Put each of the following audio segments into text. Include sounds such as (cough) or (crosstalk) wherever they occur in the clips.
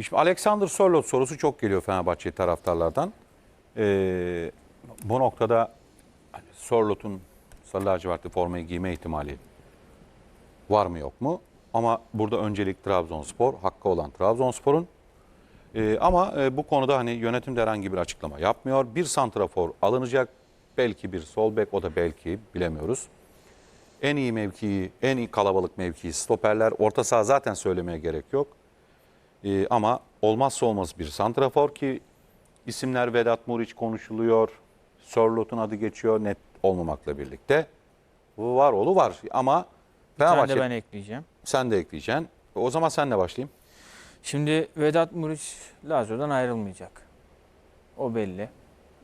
İşte Alexander Sörloth sorusu çok geliyor Fenerbahçe taraftarlardan. Ee, bu noktada hani Sörloth'un sarı lacivertli formayı giyme ihtimali var mı yok mu? Ama burada öncelik Trabzonspor, hakkı olan Trabzonspor'un. Ee, ama e, bu konuda hani yönetim herhangi bir açıklama yapmıyor. Bir santrafor alınacak, belki bir sol bek, o da belki bilemiyoruz. En iyi mevkii, en iyi kalabalık mevkii stoperler. Orta saha zaten söylemeye gerek yok. Ee, ama olmazsa olmaz bir santrafor ki isimler Vedat Muriç konuşuluyor. Sörlot'un adı geçiyor net olmamakla birlikte. Var oğlu var ama Bir tane de ben ekleyeceğim. sen de ekleyeceksin. O zaman senle başlayayım. Şimdi Vedat Muriç Lazio'dan ayrılmayacak. O belli.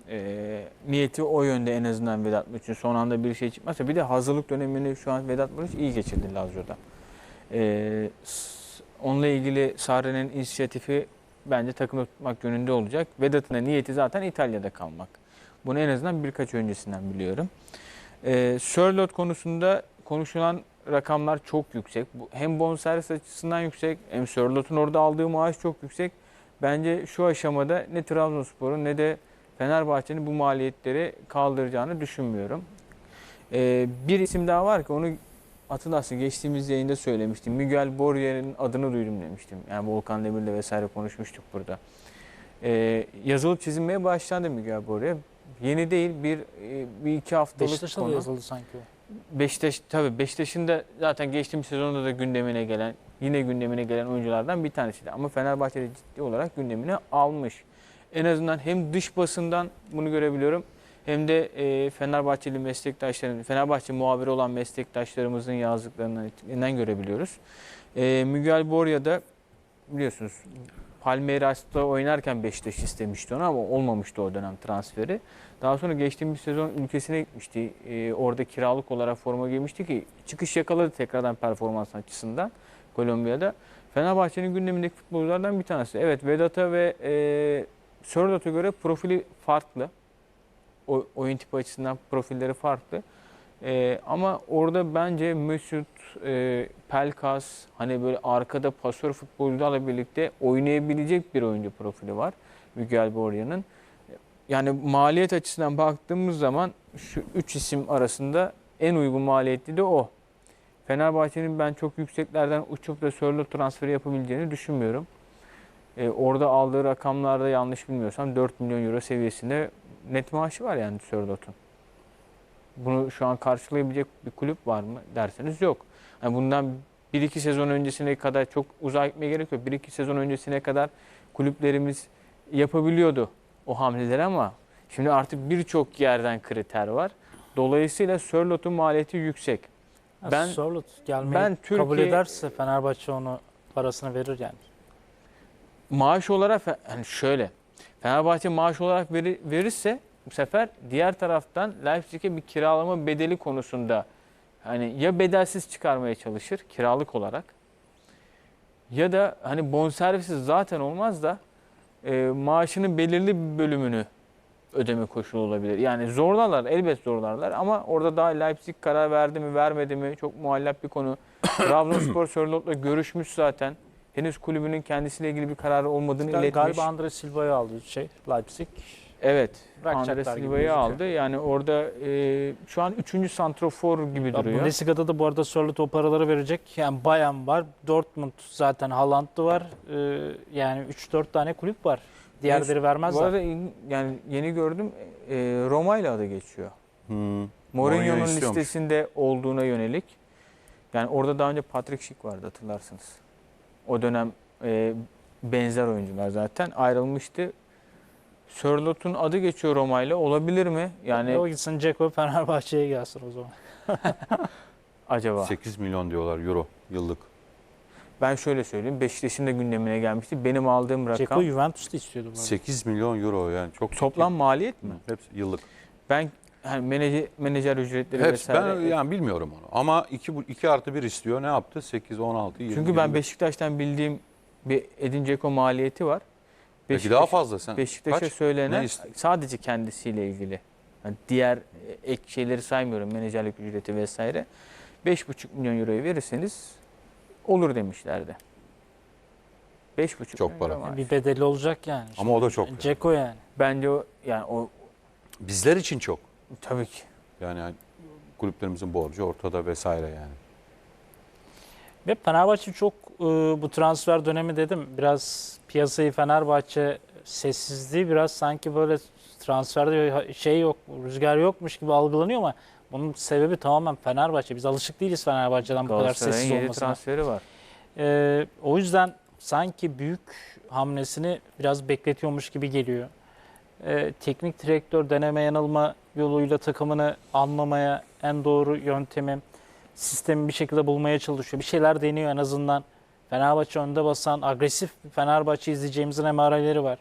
Ee, niyeti o yönde en azından Vedat Muriç'in son anda bir şey çıkmazsa. Bir de hazırlık dönemini şu an Vedat Muriç iyi geçirdi Lazio'da. S- onunla ilgili Sarri'nin inisiyatifi bence takımda tutmak yönünde olacak. Vedat'ın da niyeti zaten İtalya'da kalmak. Bunu en azından birkaç öncesinden biliyorum. Ee, Sörloth konusunda konuşulan rakamlar çok yüksek. Hem bonservis açısından yüksek hem Sörloth'un orada aldığı maaş çok yüksek. Bence şu aşamada ne Trabzonspor'un ne de Fenerbahçe'nin bu maliyetleri kaldıracağını düşünmüyorum. Ee, bir isim daha var ki onu hatırlarsın geçtiğimiz yayında söylemiştim. Miguel Borier'in adını duydum demiştim. Yani Volkan Demir'le vesaire konuşmuştuk burada. Ee, yazılıp çizilmeye başlandı Miguel Borier. Yeni değil bir, e, bir iki haftalık Beşiktaş'a da konu. yazıldı sanki o. Beşiktaş tabii Beşiktaş'ın da zaten geçtiğimiz sezonda da gündemine gelen yine gündemine gelen oyunculardan bir tanesiydi. Ama Fenerbahçe'de ciddi olarak gündemine almış. En azından hem dış basından bunu görebiliyorum hem de e, Fenerbahçeli meslektaşların, Fenerbahçe muhabiri olan meslektaşlarımızın yazdıklarından görebiliyoruz. E, Miguel Borya da biliyorsunuz Palmeiras'ta oynarken Beşiktaş istemişti onu ama olmamıştı o dönem transferi. Daha sonra geçtiğimiz sezon ülkesine gitmişti. Ee, orada kiralık olarak forma giymişti ki çıkış yakaladı tekrardan performans açısından Kolombiya'da. Fenerbahçe'nin gündemindeki futbolculardan bir tanesi. Evet Vedat'a ve e, Sörlot'a göre profili farklı. O, oyun tipi açısından profilleri farklı. E, ama orada bence Mesut, e, Pelkas hani böyle arkada pasör futbolcularla birlikte oynayabilecek bir oyuncu profili var. Miguel Borja'nın. Yani maliyet açısından baktığımız zaman şu üç isim arasında en uygun maliyetli de o. Fenerbahçe'nin ben çok yükseklerden uçup da Sörloth transferi yapabileceğini düşünmüyorum. Ee, orada aldığı rakamlarda yanlış bilmiyorsam 4 milyon euro seviyesinde net maaşı var yani Sörloth'un. Bunu şu an karşılayabilecek bir kulüp var mı derseniz yok. Yani bundan 1-2 sezon öncesine kadar çok uzağa gitmeye gerek yok. 1-2 sezon öncesine kadar kulüplerimiz yapabiliyordu o hamleleri ama şimdi artık birçok yerden kriter var. Dolayısıyla Sörlot'un maliyeti yüksek. Ben, Ben- Sörloth gelmeyi ben kabul Türkiye- ederse Fenerbahçe onu parasını verir yani. Maaş olarak yani şöyle Fenerbahçe maaş olarak veri- verirse bu sefer diğer taraftan Leipzig'e bir kiralama bedeli konusunda hani ya bedelsiz çıkarmaya çalışır kiralık olarak ya da hani bonservisiz zaten olmaz da e, maaşının belirli bir bölümünü ödeme koşulu olabilir. Yani zorlarlar, elbet zorlarlar ama orada daha Leipzig karar verdi mi, vermedi mi çok muallak bir konu. (coughs) Trabzonspor Sörlot'la görüşmüş zaten. Henüz kulübünün kendisiyle ilgili bir kararı olmadığını iletmiş. Galiba Andre Silva'yı aldı şey Leipzig. Evet. Bırakacaklar Andre gibi Silva'yı aldı. Yani orada e, şu an 3. santrofor gibi Ya duruyor. Bundesliga'da da bu arada Sörloth o paraları verecek. Yani Bayern var, Dortmund zaten Haaland'ı var. Ee, yani 3-4 tane kulüp var. Diğerleri Bu vermezler. arada in- yani yeni gördüm e, Roma ile adı geçiyor. Hmm. Mourinho'nun listesinde olduğuna yönelik. Yani orada daha önce Patrick Schick vardı hatırlarsınız. O dönem e, benzer oyuncular zaten ayrılmıştı. Sörlot'un adı geçiyor Roma ile olabilir mi? Yani O gitsin Ceko Fenerbahçe'ye gelsin o zaman. (laughs) acaba? 8 milyon diyorlar euro yıllık. Ben şöyle söyleyeyim. Beşiktaş'ın da gündemine gelmişti. Benim aldığım rakam Ceko Juventus'ta istiyordu bu arada. 8 milyon euro yani çok toplam maliyet mi? Hepsi yıllık. Ben hani menajer, menajer ücretleri Hepsi vesaire. ben yani bilmiyorum onu. Ama 2 2 artı 1 istiyor. Ne yaptı? 8 16 20. Çünkü ben 25. Beşiktaş'tan bildiğim bir Edin Dzeko maliyeti var. Belki daha fazla sen. Beşiktaş'a söylenen sadece kendisiyle ilgili. Yani diğer e, ek şeyleri saymıyorum. Menajerlik ücreti vesaire. 5,5 milyon euroyu verirseniz olur demişlerdi. 5,5 Çok para. maaş. Bir bedeli olacak yani. Ama o da çok. Ceko yani. Bence o yani o Bizler için çok. Tabii ki. Yani hani kulüplerimizin borcu ortada vesaire yani. Ve Fenerbahçe çok e, bu transfer dönemi dedim biraz piyasayı Fenerbahçe sessizliği biraz sanki böyle transferde şey yok rüzgar yokmuş gibi algılanıyor ama bunun sebebi tamamen Fenerbahçe. Biz alışık değiliz Fenerbahçe'den bu kadar sessiz 7 olmasına. transferi var. Ee, o yüzden sanki büyük hamlesini biraz bekletiyormuş gibi geliyor. Ee, teknik direktör deneme yanılma yoluyla takımını anlamaya en doğru yöntemi, sistemi bir şekilde bulmaya çalışıyor. Bir şeyler deniyor en azından. Fenerbahçe önde basan, agresif Fenerbahçe izleyeceğimizin emareleri var.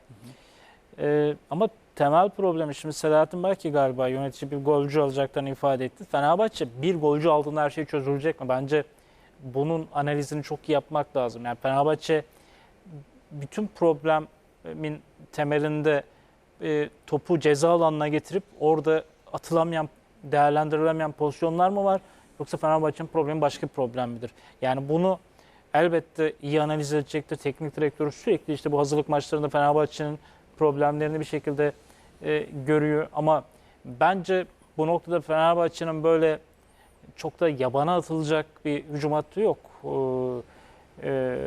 Ee, ama temel problemi şimdi Selahattin belki galiba yönetici bir golcü alacaklarını ifade etti. Fenerbahçe bir golcü aldığında her şey çözülecek mi? Bence bunun analizini çok iyi yapmak lazım. Yani Fenerbahçe bütün problemin temelinde e, topu ceza alanına getirip orada atılamayan, değerlendirilemeyen pozisyonlar mı var? Yoksa Fenerbahçe'nin problemi başka bir problem midir? Yani bunu elbette iyi analiz edecektir. Teknik direktörü sürekli işte bu hazırlık maçlarında Fenerbahçe'nin problemlerini bir şekilde e, görüyor. Ama bence bu noktada Fenerbahçe'nin böyle çok da yabana atılacak bir hücum hattı yok. Ee,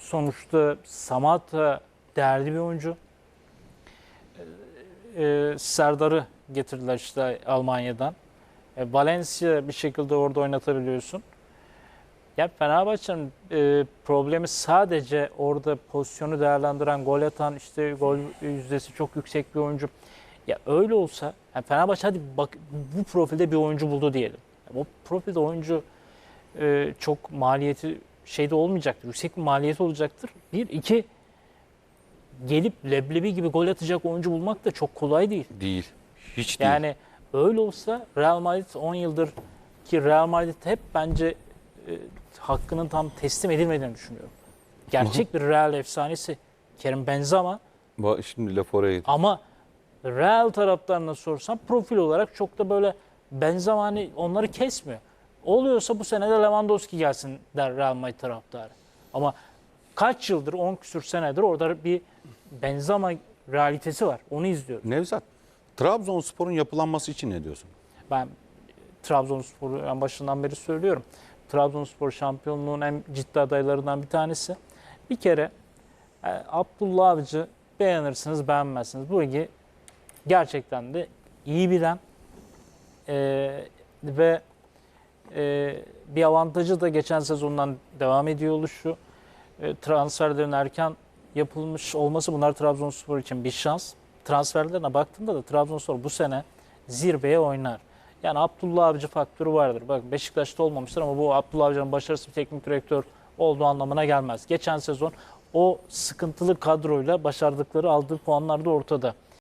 sonuçta Samata değerli bir oyuncu. Ee, Serdar'ı getirdiler işte Almanya'dan. E, Valencia bir şekilde orada oynatabiliyorsun. Ya Fenerbahçe'nin e, problemi sadece orada pozisyonu değerlendiren, gol atan, işte gol yüzdesi çok yüksek bir oyuncu. Ya öyle olsa, yani Fenerbahçe hadi bak bu profilde bir oyuncu buldu diyelim. Ya bu profilde oyuncu e, çok maliyeti şeyde olmayacaktır. Yüksek bir maliyeti olacaktır. Bir, iki gelip leblebi gibi gol atacak oyuncu bulmak da çok kolay değil. Değil. Hiç değil. Yani öyle olsa Real Madrid 10 yıldır ki Real Madrid hep bence e, hakkının tam teslim edilmediğini düşünüyorum. Gerçek bir Real efsanesi Kerim Benzema Ba- Şimdi laf oraya gitti. ama Real taraftarına sorsam profil olarak çok da böyle Benzema hani onları kesmiyor. Oluyorsa bu sene de Lewandowski gelsin der Real Madrid taraftarı. Ama kaç yıldır 10 küsür senedir orada bir Benzema realitesi var. Onu izliyoruz. Nevzat, Trabzonspor'un yapılanması için ne diyorsun? Ben Trabzonspor'u en başından beri söylüyorum. Trabzonspor şampiyonluğun en ciddi adaylarından bir tanesi. Bir kere e, Abdullah Avcı beğenirsiniz beğenmezsiniz. Bu ligi gerçekten de iyi bilen e, ve e, bir avantajı da geçen sezondan devam ediyor oluşu. E, transferlerin erken yapılmış olması bunlar Trabzonspor için bir şans. Transferlerine baktığımda da Trabzonspor bu sene zirveye oynar. Yani Abdullah Avcı faktörü vardır. Bak Beşiktaş'ta olmamıştır ama bu Abdullah Avcı'nın başarısız bir teknik direktör olduğu anlamına gelmez. Geçen sezon o sıkıntılı kadroyla başardıkları aldığı puanlar da ortada.